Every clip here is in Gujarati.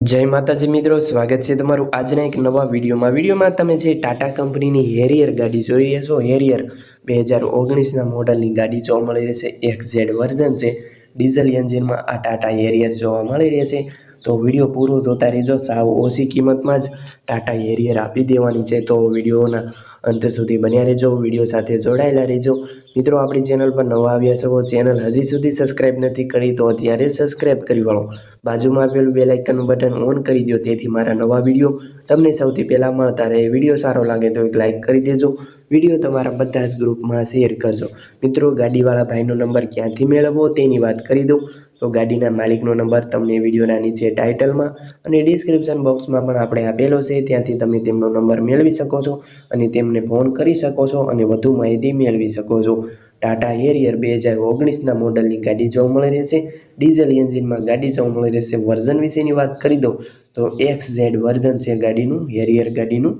જય માતાજી મિત્રો, સ્વાગત છે તમારું આજના એક નવા વિડીયોમાં. વિડીયોમાં તમે જે ટાટા કંપનીની હેરિયર ગાડી જોઈ રહ્યા છો હેરિયર બે હજાર ઓગણીસના મોડલની ગાડી જોવા મળી રહેશે એક ઝેડ વર્ઝન છે. ડીઝલ એન્જિનમાં આ ટાટા હેરિયર જોવા મળી રહેશે તો વીડિયો પૂરો જોતા રહેજો. સાવ ઓછી કિંમતમાં જ ટાટા હેરિયર આપી દેવાની છે. તો વિડીયોના અંત સુધી બન્યા રહેજો. વીડિયો સાથે જોડાયેલા રહેજો. મિત્રો, આપણી ચેનલ પર નવા આવ્યા છો, ચેનલ હજી સુધી સબસ્ક્રાઈબ નથી કરી, તો અત્યારે સબસ્ક્રાઈબ કરી વાળો. બાજુમાં આપેલું બે લાઇકનનું બટન ઓન કરી દો તેથી મારા નવા વીડિયો તમને સૌથી પહેલાં મળતા રહે. વીડિયો સારો લાગે તો એક લાઇક કરી દેજો. વીડિયો તમારા બધા જ ગ્રુપમાં શેર કરજો. મિત્રો, ગાડીવાળા ભાઈનો નંબર ક્યાંથી મેળવવો તેની વાત કરી દઉં. તો ગાડીના માલિકનો નંબર તમને વિડીયોના નીચે ટાઇટલમાં અને ડિસ્ક્રિપ્શન બોક્સમાં પણ આપણે આપેલો છે. ત્યાંથી તમે તેમનો નંબર મેળવી શકો છો અને તેમને ફોન કરી શકો છો અને વધુ માહિતી મેળવી શકો છો. ટાટા હેરિયર બે હજાર ઓગણીસના મોડલની ગાડી જોવા મળી રહેશે, ડીઝલ એન્જિનમાં ગાડી જોવા મળી રહેશે વર્ઝન વિશેની વાત કરી દઉં તો એક્સ ઝેડ વર્ઝન છે ગાડીનું, હેરિયર ગાડીનું.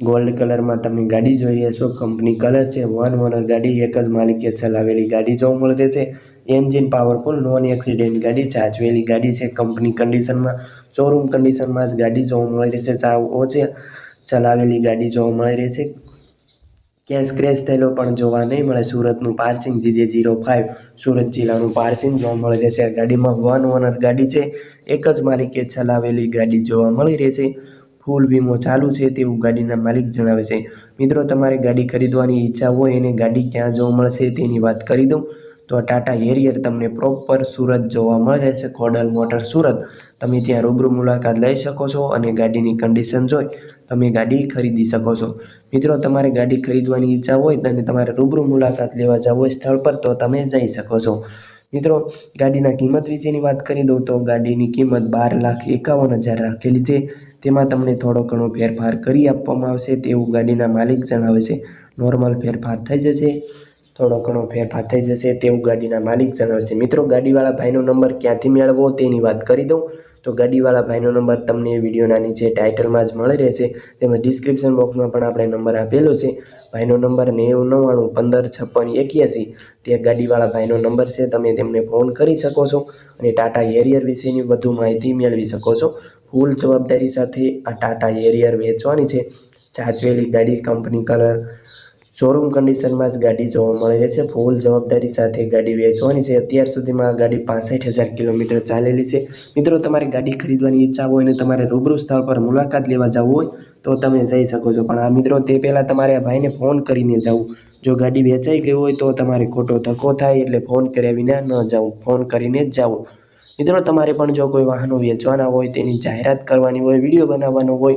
ગોલ્ડ કલરમાં તમે ગાડી જોઈએ છો. કંપની કલર છે? વન ઓનર ગાડી, એક જ માલિકે ચલાવેલી ગાડી જોવા મળી રહેશે એન્જિન પાવરફુલ, નોન એક્સિડેન્ટ ગાડી ચાચવેલી ગાડી છે. કંપની કન્ડિશનમાં શોરૂમ કન્ડિશનમાં જ ગાડી જોવા મળી રહેશે ચાવ ઓછે ચલાવેલી ગાડી જોવા મળી રહેશે કેશ ક્રેશ થયેલો પણ જોવા નહીં મળે. સુરતનું passing GJ zero five Surat જિલ્લાનું પાર્સિંગ જોવા મળી રહેશે ગાડીમાં વન ઓનર ગાડી છે. એક જ માલિકે ચલાવેલી ગાડી જોવા મળી રહેશે ફૂલ વીમો ચાલુ છે તેવું ગાડીના માલિક જણાવે છે. મિત્રો, તમારે ગાડી ખરીદવાની ઈચ્છા હોય અને ગાડી ક્યાં જોવા મળશે તેની વાત કરી દઉં. તો ટાટા હેરિયર તમને પ્રોપર સુરત જોવા મળે છે, ખોડલ મોટર સુરત. તમે ત્યાં રૂબરૂ મુલાકાત લઈ શકો છો અને ગાડીની કન્ડિશન જોઈ તમે ગાડી ખરીદી શકો છો. મિત્રો, તમારે ગાડી ખરીદવાની ઈચ્છા હોય અને તમારે રૂબરૂ મુલાકાત લેવા જવું હોય સ્થળ પર તો તમે જઈ શકો છો. મિત્રો, ગાડીના કિંમત વિશેની વાત કરી દઉં તો ગાડીની કિંમત બાર લાખ એકાવન હજાર રાખેલી છે. તેમાં તમને થોડો ઘણો ફેરફાર કરી આપવામાં આવશે. તેવું ગાડીના માલિક જણાવે છે. નોર્મલ ફેરફાર થઈ જશે. થોડો ઘણો ફેરફાર થઈ જશે તેવું ગાડીના માલિક જણાવે છે. મિત્રો, ગાડીવાળા ભાઈનો નંબર ક્યાંથી મેળવવો તેની વાત કરી દઉં. તો ગાડીવાળા ભાઈનો નંબર તમને વિડીયોના નીચે ટાઇટલમાં જ મળી રહેશે. તેમજ ડિસ્ક્રિપ્શન બોક્સમાં પણ આપણે નંબર આપેલો છે. ભાઈનો નંબર નેવું નવ્વાણું પંદર છપ્પન એક્યાસી. તે ગાડીવાળા ભાઈનો નંબર છે. તમે તેમને ફોન કરી શકો છો અને ટાટા હેરિયર વિશેની વધુ માહિતી મેળવી શકો છો. ફૂલ જવાબદારી સાથે આ ટાટા હેરિયર વેચવાની છે. ચાચવેલી ગાડી કંપની કલર શોરૂમ કન્ડિશનમાં જ ગાડી જોવા મળી રહે છે. ફૂલ જવાબદારી સાથે ગાડી વેચવાની છે. અત્યાર સુધીમાં આ ગાડી પાસઠ હજાર કિલોમીટર ચાલેલી છે. મિત્રો, તમારે ગાડી ખરીદવાની ઈચ્છા હોય અને તમારે રૂબરૂ સ્થળ પર મુલાકાત લેવા જવું હોય, તો તમે જઈ શકો છો. પણ આ મિત્રો, તે પહેલાં તમારે ભાઈને ફોન કરીને જવું. જો ગાડી વેચાઈ ગઈ હોય, તો તમારે ખોટો ધક્કો થાય એટલે ફોન કર્યા વિના ન જવું. ફોન કરીને જ જવું મિત્રો, તમારે પણ જો કોઈ વાહનો વેચવાના હોય, તેની જાહેરાત કરવાની હોય, વીડિયો બનાવવાનો હોય